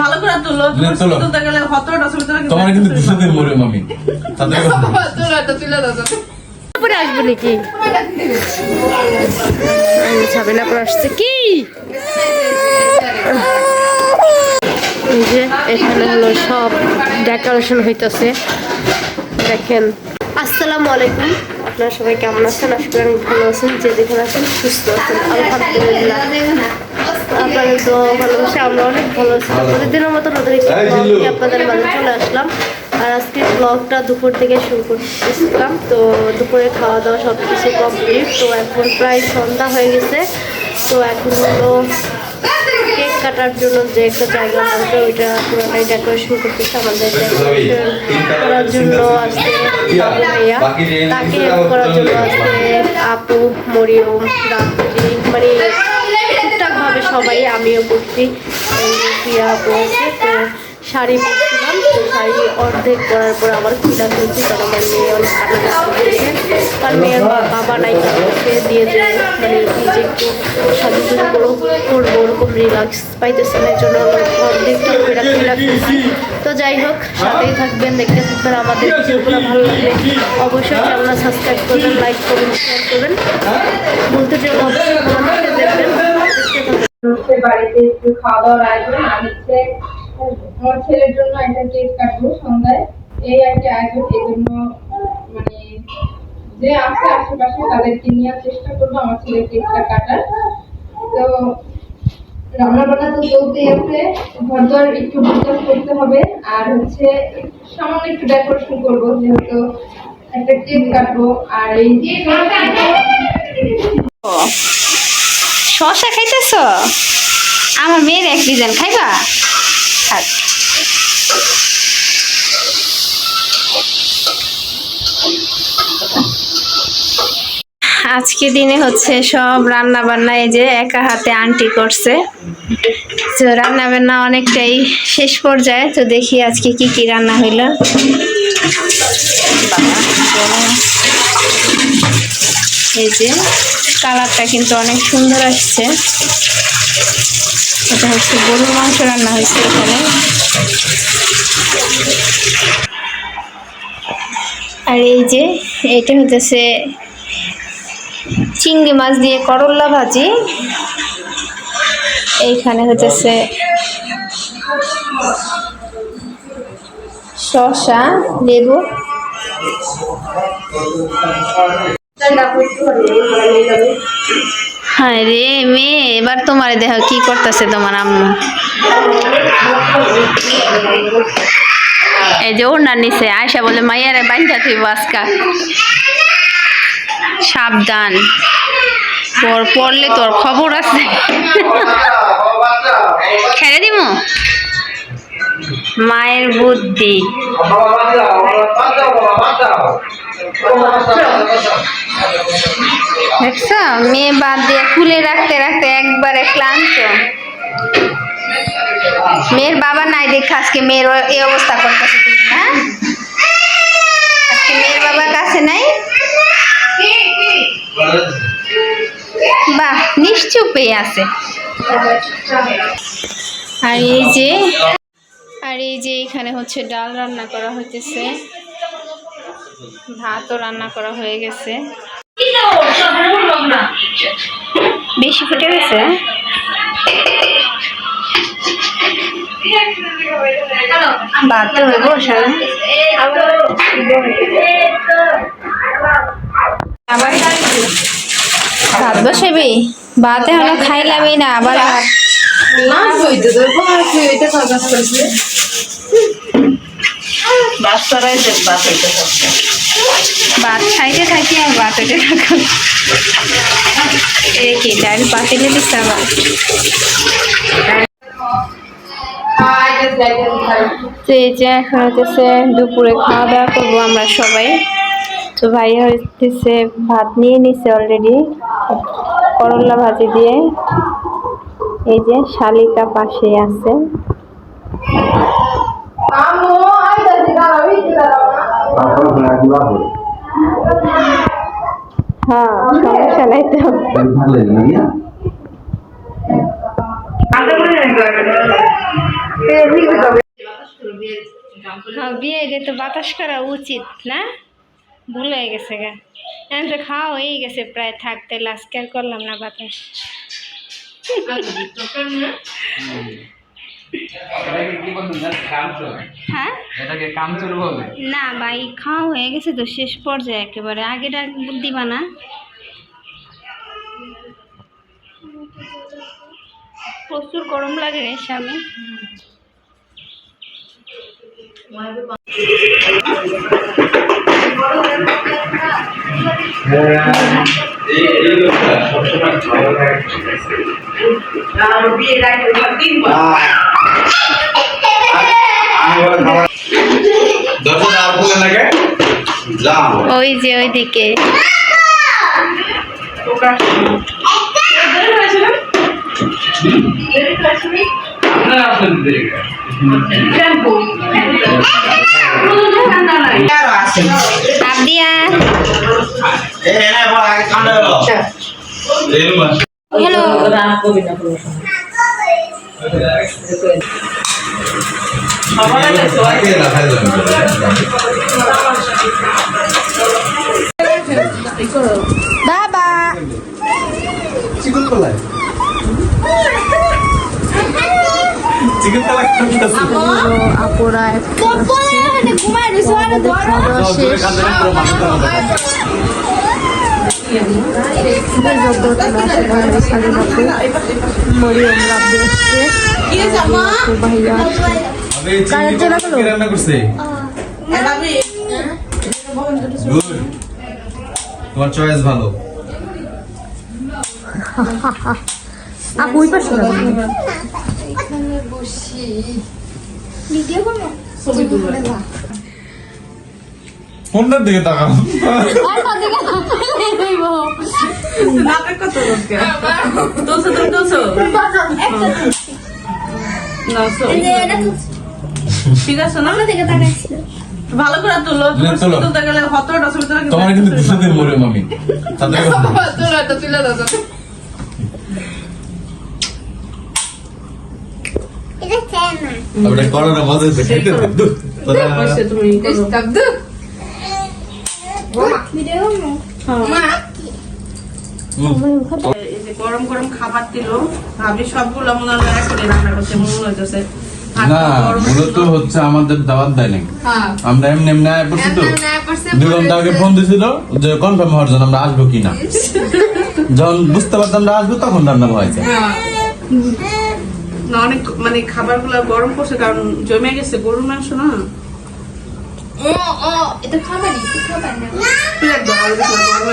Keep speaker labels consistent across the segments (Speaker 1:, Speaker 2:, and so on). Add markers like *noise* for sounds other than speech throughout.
Speaker 1: ভালো করে তুলো। তুলতে গেলে হতটা
Speaker 2: তোমার কিন্তু দুশো দিন মরে মামি তাদের
Speaker 1: তুলো তো তুলে দাও
Speaker 3: পরে আসব নাকি? পরে আসছে। কি? এই যে এখানে হলো সব ডেকোরেশন হইতেছে। দেখেন। আসসালামু আলাইকুম। আপনারা সবাই কেমন আছেন? আশা করি ভালো আছেন। যে যেখানে আছেন সুস্থ আছেন। আলহামদুলিল্লাহ। আপনাদের তো ভালোবাসে আমরা অনেক ভালো আছি। প্রতিদিনের মতো নতুন একটি vlog আপনাদের মাঝে চলে আসলাম। আর আজকে ব্লগটা দুপুর থেকে শুরু করতেছিলাম। তো দুপুরে খাওয়া দাওয়া সব কিছু কমপ্লিট তো এখন প্রায় সন্ধ্যা হয়ে গেছে। তো এখন হলো কেক কাটার জন্য যে একটা জায়গা আছে ওইটা পুরোটাই ডেকোরেশন করতেছে আমাদের ডেকোরেশন করার জন্য আজকে ভাইয়া। তাকে করার জন্য আজকে আপু মরিয়ম রাত্রি মানে সবাই আমিও তো শাড়ি পরছিলাম, তো শাড়ি অর্ধেক পরার পর আবার খুলে ফেলছি, কারণ আমার মেয়ে অনেক কান্নাকাটি করেছে। তার মেয়ের বাবা নাই সে দিয়ে যে মানে নিজে একটু সাজুগুজু করো করব, ওরকম রিল্যাক্স পাইতেছে না জন্য অর্ধেকটা খুলে ফেলছি। তো যাই হোক, সাথেই থাকবেন, দেখতে থাকবেন, আমাদের ভিডিওগুলো ভালো লাগলে অবশ্যই চ্যানেলটা সাবস্ক্রাইব করবেন লাইক করবেন শেয়ার করবেন। বলতে যে অবশ্যই দেখবেন।
Speaker 4: হচ্ছে বাড়িতে একটু খাওয়া দাওয়ার আয়োজন, আর হচ্ছে, আমার ছেলের জন্য একটা কেক কাটবো সন্ধ্যায়। এই আর কি আয়োজন, এই জন্য মানে যে আছে আশেপাশে তাদেরকে নেওয়ার চেষ্টা করব, আমার ছেলের কেকটা কাটার। তো রান্না বান্না তো চলতেই আছে ঘর দর একটু বুঝাস করতে হবে, আর হচ্ছে, সামান্য একটু ডেকোরেশন করব, যেহেতু একটা কেক কাটবো, আর এই
Speaker 5: শশা খাইতেছ? আমার মেয়ের এক ডিজাইন খাইবা? থাক। আজকে দিনে হচ্ছে সব রান্না বান্না এই যে একা হাতে আন্টি করছে। তো রান্না বান্না অনেকটাই শেষ পর্যায়ে, তো দেখি আজকে কি কি রান্না হইল। এই যে কালারটা কিন্তু অনেক সুন্দর আসছে। এটা হচ্ছে গরুর মাংস রান্না হয়েছে এখানে। আর এই যে এটা হতেছে চিংড়ি মাছ দিয়ে করল্লা ভাজি। এইখানে হতেছে শসা, লেবু। হ্যাঁ রে মেয়ে, এবার তোমার দেহ কি করতেছে তোমার আম্মু। এই যে না নিচে আয়সা বলে, মাইয়ারে বাঞ্চা তুই বাসকা সাবধান। তোর পড়লে তোর খবর আছে। ছেড়ে দিমু? মায়ের বুদ্ধি। দেখছ? মেয়ে বাদ দিয়ে খুলে রাখতে রাখতে একবারে ক্লান্ত। মেয়ের বাবা নাই দেখে আজকে মেয়ের এই অবস্থা করতেছে তুমি হ্যাঁ? মেয়ের বাবার কাছে নাই? বাহ, নিশ্চুপে আছে। আর এই যে, আর এই যে এখানে হচ্ছে ডাল রান্না করা হইতেছে। ভাতও রান্না করা হয়ে গেছে। বেশি ফুটে গেছে? ভাত তো হইব সারা আবার ভাত বসাবি? ভাত এখনও খাইলামই না আবার ভাত ভাত খাইতে থাকি আর ভাত হইতে থাকো। এ কি ডাল পাতিলে দিস আবার। তো এই যে এখন দুপুরে খাওয়া দাওয়া করব আমরা সবাই। তো ভাই হইতেছে ভাত নিয়ে নিছে অলরেডি করলা ভাজি দিয়ে। এই যে শালিকা পাশে আছে। হ্যাঁ সমস্যা নাই তো। বিয়ে তো বাতাস করা উচিত না? ভুল হয়ে গেছে গা। এখন তো খাওয়া হয়ে গেছে প্রায় থাকতে লাস্ট আর করলাম না বাতাস। হ্যাঁ?
Speaker 6: এটাকে কামচুর বলে।
Speaker 5: না ভাই খাওয়া হয়ে গেছে তো শেষ পর্যায়ে একেবারে। আগেটা দিবা না। প্রচুর গরম লাগে রে স্বামী।
Speaker 2: লাগে যাও
Speaker 5: ওই যে ওইদিকে। হ্যালো।
Speaker 2: রাখা যাবে
Speaker 5: বাবা।
Speaker 2: চিকন খাইতেছি
Speaker 3: আপুরা মরিয়ম রাব্বি আসছে ভাইয়া
Speaker 2: রান্না করছে? গুড। তোমার চয়েস ভালো। *laughs*
Speaker 3: আপু ওই পাশে যাবে।
Speaker 2: ফোনটার দিকে তাকাও।
Speaker 1: নাটক কত ঠিক আছে না? ভালো করে তুলো তুলতে গেলে সতেরোটা ছবি তোলা
Speaker 2: তোমার কিন্তু দুশো দিন মরিয়ম আমি। তাদের *laughs*
Speaker 1: তুলো এটা তুলে দাও
Speaker 2: আমরা করোনা মজা হচ্ছে খেতে দে, দু তোরা
Speaker 1: বসে তুমি করো। এই যে গরম গরম খাবার দিল ভাবি সবগুলো মনে হয় এক রান্না করছে মনে হইতেছে।
Speaker 6: না মূলত হচ্ছে আমাদের দাওয়াত দেয় নাই।
Speaker 1: হ্যাঁ।
Speaker 6: আমরা এমনি এমনি আয় পড়ছি তো। দুই ঘণ্টা আগে ফোন দিছিল যে কনফার্ম হওয়ার জন্য আমরা আসব কিনা। *laughs* যখন বুঝতে পারতাম আমরা আসব তখন রান্না হয়েছে।
Speaker 1: না অনেক মানে খাবারগুলো গরম করছে কারণ জমে গেছে গরুর মাংস না? না, গরমে।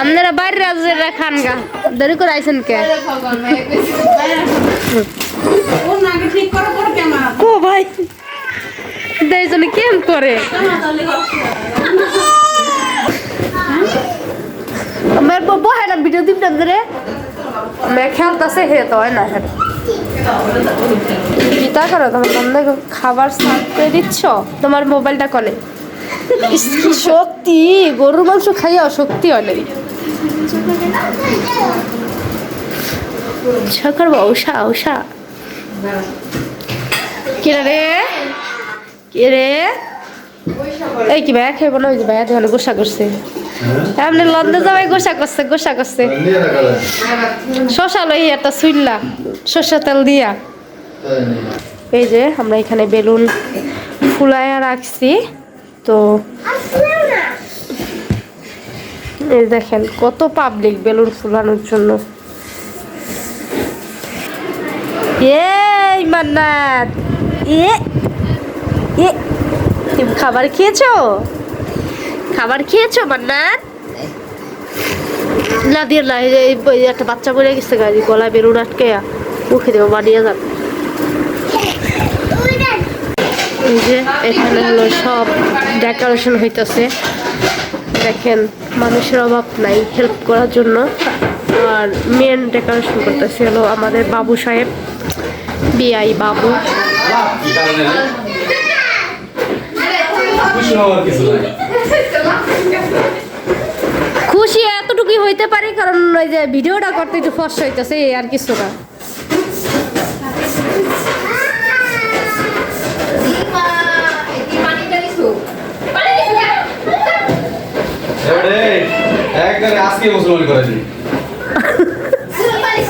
Speaker 5: আপনারা বাইরে রাজেরা খান গা দেরি করে আইসেন কে? ভাই। দেয়জনে কেম করে? আমার বাবা হ্যাঁ না, ভিডিও দিন ধরে मैं খেলতেছে হে তো না হ্যাঁ গীতা করো, তোমার তোমরা খাবার সার্ভ করে দিচ্ছ? তোমার মোবাইলটা কলে। শক্তি গরুর মাংস খাইয়াও শক্তি অনেক সকার উষা উষা কিরে রে? কিরে এই কি ভাইয়া খেয়ে না ওই ভাইয়া গোসা করছে। যাওয়াই গোসা করছে গোসা করছে। লই একটা সুইল্লা তেল দিয়া। এই যে, আমরা এখানে বেলুন ফুলাইয়া রাখছি। তো এই দেখেন, কত পাবলিক বেলুন ফুলানোর জন্য। এ এ, তুমি খাবার খেয়েছো?
Speaker 3: খাবার খেয়েছো মান্নাত না দিয়ে না এই একটা বাচ্চা বলে গেছে গাড়ি গলায় বেরুন আটকে মুখে দেবো বানিয়ে যান যে, এখানে হলো সব ডেকোরেশন হইতেছে। দেখেন, মানুষের অভাব নাই হেল্প করার জন্য। আর মেন ডেকোরেশন করতেছে হলো আমাদের বাবু সাহেব বিআই বাবু।
Speaker 6: কিছু
Speaker 3: হইতে পারে কারণ ওই যে ভিডিওটা করতে একটু ফর্স হইতেছে আর কিছু না
Speaker 6: এবারে আজকে মুসলমান করে দিই
Speaker 4: পানি